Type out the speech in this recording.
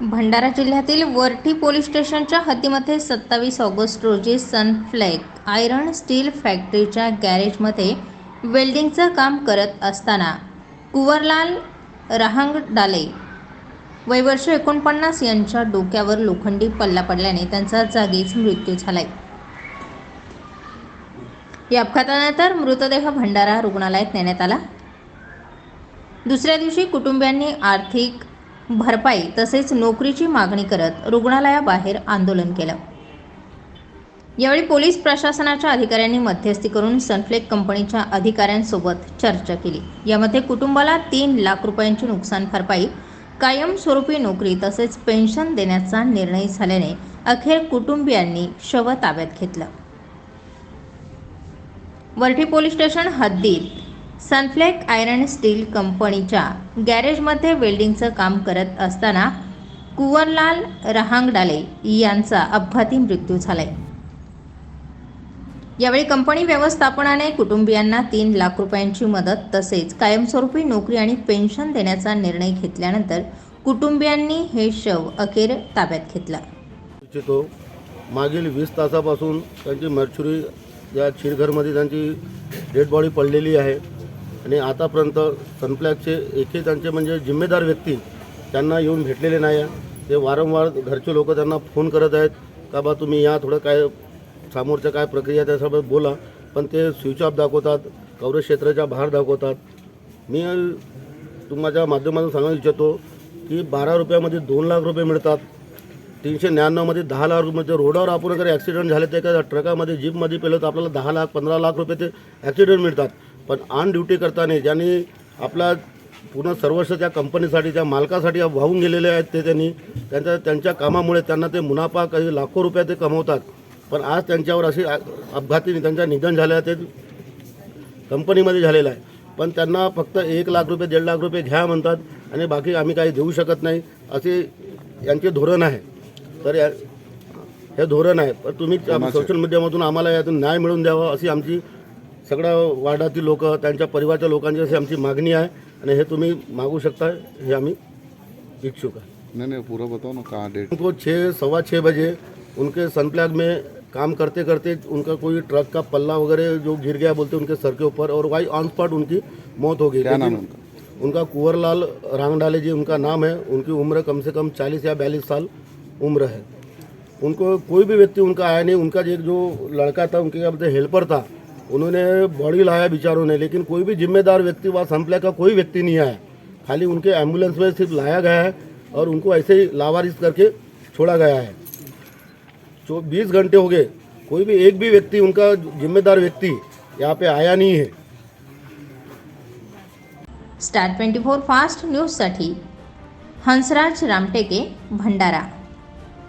भंडारा जिल्ह्यातील वरठी पोलीस स्टेशनच्या हद्दीमध्ये सत्तावीस ऑगस्ट रोजी सनफ्लेक आयरन स्टील फॅक्टरीच्या गॅरेजमध्ये वेल्डिंगचं काम करत असताना कुवरलाल रहांगडाले वय वर्ष एकोणपन्नास यांच्या डोक्यावर लोखंडी पल्ला पडल्याने त्यांचा जागीच मृत्यू झालाय. या अपघातानंतर मृतदेह भंडारा रुग्णालयात नेण्यात आला. दुसऱ्या दिवशी कुटुंबियांनी आर्थिक भरपाई तसेच नोकरीची मागणी करत रुग्णालयाबाहेर आंदोलन केलं. यावेळी पोलीस प्रशासनाच्या अधिकाऱ्यांनी मध्यस्थी करून सनफ्लेक कंपनीच्या अधिकाऱ्यांसोबत चर्चा केली. यामध्ये कुटुंबाला तीन लाख रुपयांची नुकसान भरपाई कायमस्वरूपी नोकरी तसेच पेन्शन देण्याचा निर्णय झाल्याने अखेर कुटुंबियांनी शव ताब्यात घेतलं. वरठी पोलीस स्टेशन हद्दीत सनफ्लेक आयरन स्टील कंपनीच्या गॅरेजमध्ये वेल्डिंगचं काम करत असताना कुवरलाल रहांगडाले यांचा अपघाती मृत्यू झालाय. यावेळी कंपनी व्यवस्थापनाने कुटुंबियांना तीन लाख रुपयांची मदत तसेच कायमस्वरूपी नोकरी आणि पेन्शन देण्याचा निर्णय घेतल्यानंतर कुटुंबियांनी हे शव अखेर ताब्यात घेतलं. इच्छितो मागील वीस तासापासून त्यांची मर्च्युरी या चिरघरमध्ये त्यांची डेड बॉडी पडलेली आहे. आणि आतापर्यंत सनफ्लॅगचे एकही त्यांचे म्हणजे जिम्मेदार व्यक्ती त्यांना येऊन भेटलेले नाही आहे. ते वारंवार घरचे लोक त्यांना फोन करत आहेत का बा तुम्ही या थोडं काय समोरच्या काय प्रक्रिया आहे त्यासोबत बोला. पण ते स्विच ऑफ दाखवतात कवरेज क्षेत्राच्या बाहेर दाखवतात. मी तुम्हाला माध्यमातून सांगू इच्छितो की बारा रुपयामध्ये दोन लाख रुपये मिळतात. तीनशे नव्याण्णवमध्ये दहा लाख रुपये रोडावर आपण अगर ॲक्सिडेंट झाले तर एका ट्रकामध्ये जीपमध्ये पेलं तर आपल्याला दहा लाख पंधरा लाख रुपये ते ॲक्सिडेंट मिळतात. पण ऑन ड्युटी करताना ज्यांनी आपला पूर्ण सर्वस्व त्या कंपनीसाठी त्या मालकासाठी वाहून गेलेले आहेत ते त्यांनी त्यांच्या त्यांच्या कामामुळे त्यांना ते मुनाफा काही लाखो रुपये ते कमवतात. पण आज त्यांच्यावर अशी अपघाती त्यांच्या निधन झालं आहे ते कंपनीमध्ये झालेलं आहे. पण त्यांना फक्त एक लाख रुपये दीड लाख रुपये घ्या म्हणतात आणि बाकी आम्ही काही देऊ शकत नाही असे यांचे धोरण आहे. तर या हे धोरण आहे. पण तुम्ही सोशल मीडियामधून आम्हाला यातून न्याय मिळवून द्यावा अशी आमची सगळ्या वार्डातील लोक त्यांच्या परिवाराच्या लोकांची अशी आमची मागणी आहे आणि हे तुम्ही मागू शकता हे आम्ही इच्छुक आहे. नहीं नहीं पूरा बताओ ना कहाँ डेट उनको छः सवा छः बजे उनके सनप्लैग में काम करते करते उनका कोई ट्रक का पल्ला वगैरह जो गिर गया बोलते उनके सर के ऊपर और वाई ऑन स्पॉट उनकी मौत हो गई। क्या नाम है उनका उनका कुंवरलाल रांगडाले जी उनका नाम है उनकी उम्र कम से कम चालीस या बयालीस साल उम्र है। उनको कोई भी व्यक्ति उनका आया नहीं उनका एक जो लड़का था उनके क्या बोलते हेल्पर था उन्होंने बॉडी लाया बिचारों ने, लेकिन कोई भी जिम्मेदार व्यक्ति, वहाँ संपले का कोई व्यक्ति नहीं आया। खाली उनके एंबुलेंस में सिर्फ़ लाया गया है और उनको ऐसे ही लावारिस करके छोड़ा गया है। जो बीस घंटे हो गए, कोई भी एक भी व्यक्ति, उनका जिम्मेदार व्यक्ति यहाँ पे आया नहीं है। स्टार ट्वेंटी फोर फास्ट न्यूजसाठी हंसराज रामटेके, भंडारा।